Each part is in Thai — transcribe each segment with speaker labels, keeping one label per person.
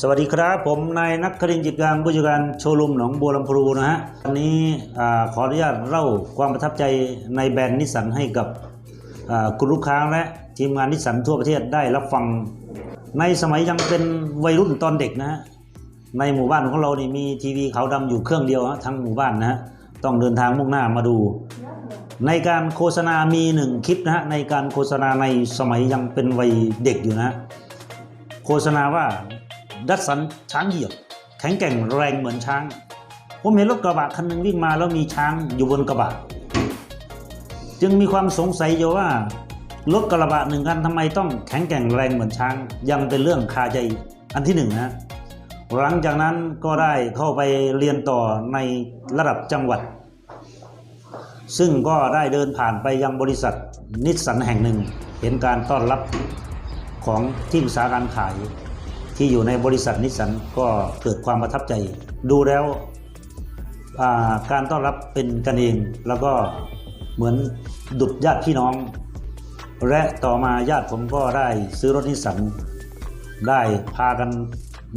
Speaker 1: สวัสดีครับ ผมนายนักครินทร์จิตการผู้จัดการโชว์รูมหนองบัวลำพูนะฮะวันนี้ขออนุญาตเล่าความประทับใจในแบรนด์นิสสันให้กับคุณลูกค้าและทีมงานนิสสันทั่วประเทศได้รับฟัง ในสมัยยังเป็นวัยรุ่นตอนเด็กนะฮะในหมู่บ้านของเรานี่มีทีวีขาวดำอยู่เครื่องเดียวฮะทั้งหมู่บ้านนะฮะต้องเดินทางมุ่งหน้ามาดู ในการโฆษณามีหนึ่งคลิปนะฮะในการโฆษณาในสมัยยังเป็นวัยเด็กอยู่นะโฆษณาว่า ดัตสันช้างเหยียบแข็งแกร่งแรงเหมือนช้าง ผมเห็นรถกระบะคันหนึ่งวิ่งมาแล้วมีช้างอยู่บนกระบะ จึงมีความสงสัยอยู่ว่ารถกระบะหนึ่งคันทำไมต้องแข็งแกร่งแรงเหมือนช้าง ยังเป็นเรื่องคาใจอันที่หนึ่งนะหลังจากนั้นก็ได้เข้าไปเรียนต่อในระดับจังหวัด ซึ่งก็ได้เดินผ่านไปยังบริษัทนิสสันแห่งหนึ่ง เห็นการต้อนรับของที่ปรึกษาการขาย ที่อยู่ในบริษัทนิสสันก็เกิดความประทับใจ ดูแล้วาการต้อนรับเป็นกันเองแล้วก็เหมือนดุดญาติพี่น้อง และต่อมาญาติผมก็ได้ซื้อรถนิสสันได้พากัน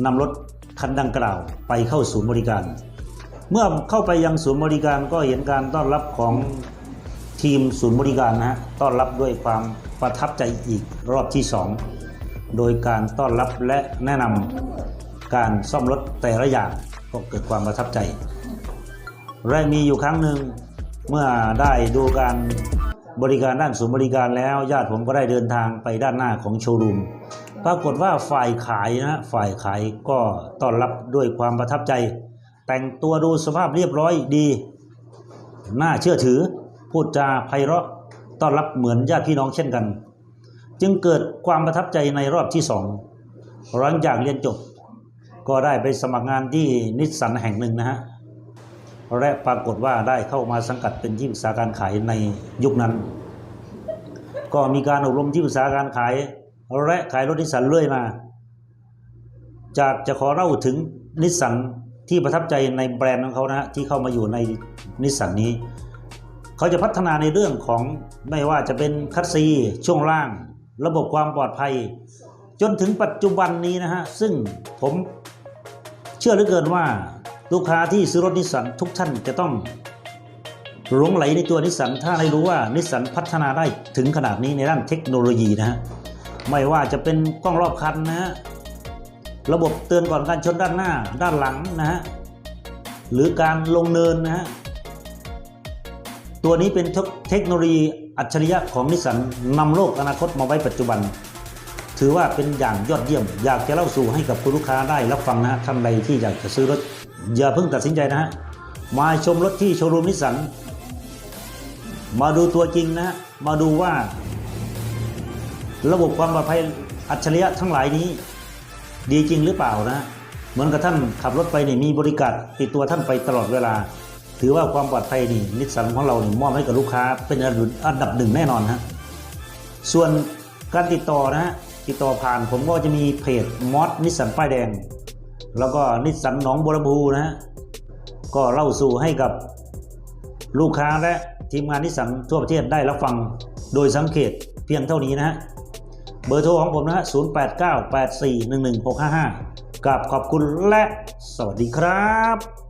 Speaker 1: นำรถคันดังกล่าวไปเข้าศูนย์บริการ เมื่อเข้าไปยังศูนย์บริการก็เห็นการต้อนรับของทีมศูนย์บริการนะฮะต้อนรับด้วยความประทับใจอีกรอบที่2 โดยการต้อนรับและแนะนำการซ่อมรถแต่ละอย่างก็เกิดความประทับใจและมีอยู่ครั้งหนึ่งเมื่อได้ดูการบริการด้านศูนย์บริการแล้ว ญาติผมก็ได้เดินทางไปด้านหน้าของโชว์รูมปรากฏว่าฝ่ายขายนะฝ่ายขายก็ต้อนรับด้วยความประทับใจ แต่งตัวดูสภาพเรียบร้อยดีน่าเชื่อถือ พูดจาไพเราะต้อนรับเหมือนญาติพี่น้องเช่นกัน จึงเกิดความประทับใจในรอบที่สองหลังจากเรียนจบ ก็ได้ไปสมัครงานที่นิสสันแห่งหนึ่งนะฮะและปรากฏว่าได้เข้ามาสังกัดเป็นที่ปรึกษาการขายในยุคนั้น ก็มีการอบรมที่ปรึกษาการขายและขายรถนิสสันเรื่อยมา จากจะขอเล่าถึงนิสสันที่ประทับใจในแบรนด์ของเขานะฮะที่เข้ามาอยู่ในนิสสันนี้ เขาจะพัฒนาในเรื่องของไม่ว่าจะเป็นคัสซีช่วงล่าง ระบบความปลอดภัย จนถึงปัจจุบันนี้นะฮะ ซึ่งผมเชื่อเหลือเกินว่าลูกค้าที่ซื้อรถนิสสันทุกท่านจะต้องหลงไหลในตัวนิสสันถ้าได้รู้ว่านิสสันพัฒนาได้ถึงขนาดนี้ในด้านเทคโนโลยีนะฮะ ไม่ว่าจะเป็นกล้องรอบคันนะฮะ ระบบเตือนก่อนการชนด้านหน้า ด้านหลังนะฮะ หรือการลงเนินนะฮะ ตัวนี้เป็นเทคโนโลยี อัจฉริยะของนิสสันนำโลกอนาคตมาไว้ปัจจุบัน ถือว่าเป็นอย่างยอดเยี่ยม อยากจะเล่าสู่ให้กับคุณลูกค้าได้รับฟังนะฮะท่านใดที่อยากจะซื้อรถ อย่าเพิ่งตัดสินใจนะฮะมาชมรถที่โชว์รูมนิสสันมาดูตัวจริงนะฮะมาดูว่า ระบบความปลอดภัยอัจฉริยะทั้งหลายนี้ ดีจริงหรือเปล่านะ เหมือนกับท่านขับรถไปนี่มีบริการติดตัวท่านไปตลอดเวลา ถือว่าความปลอดภัยนี่นิสสันของเรานี่มอบให้กับลูกค้า เป็นอันดับหนึ่งแน่นอนฮะส่วนการติดต่อนะฮะติดต่อผ่านผมก็จะมีเพจมอสนิสสันป้ายแดง แล้วก็นิสสันหนองบัวลำพูนะฮะก็เล่าสู่ให้กับลูกค้าและทีมงานนิสสันทั่วประเทศได้รับฟังโดยสังเกตเพียงเท่านี้นะฮะเบอร์โทรของผมนะฮะ0898411655กับขอบคุณและสวัสดีครับ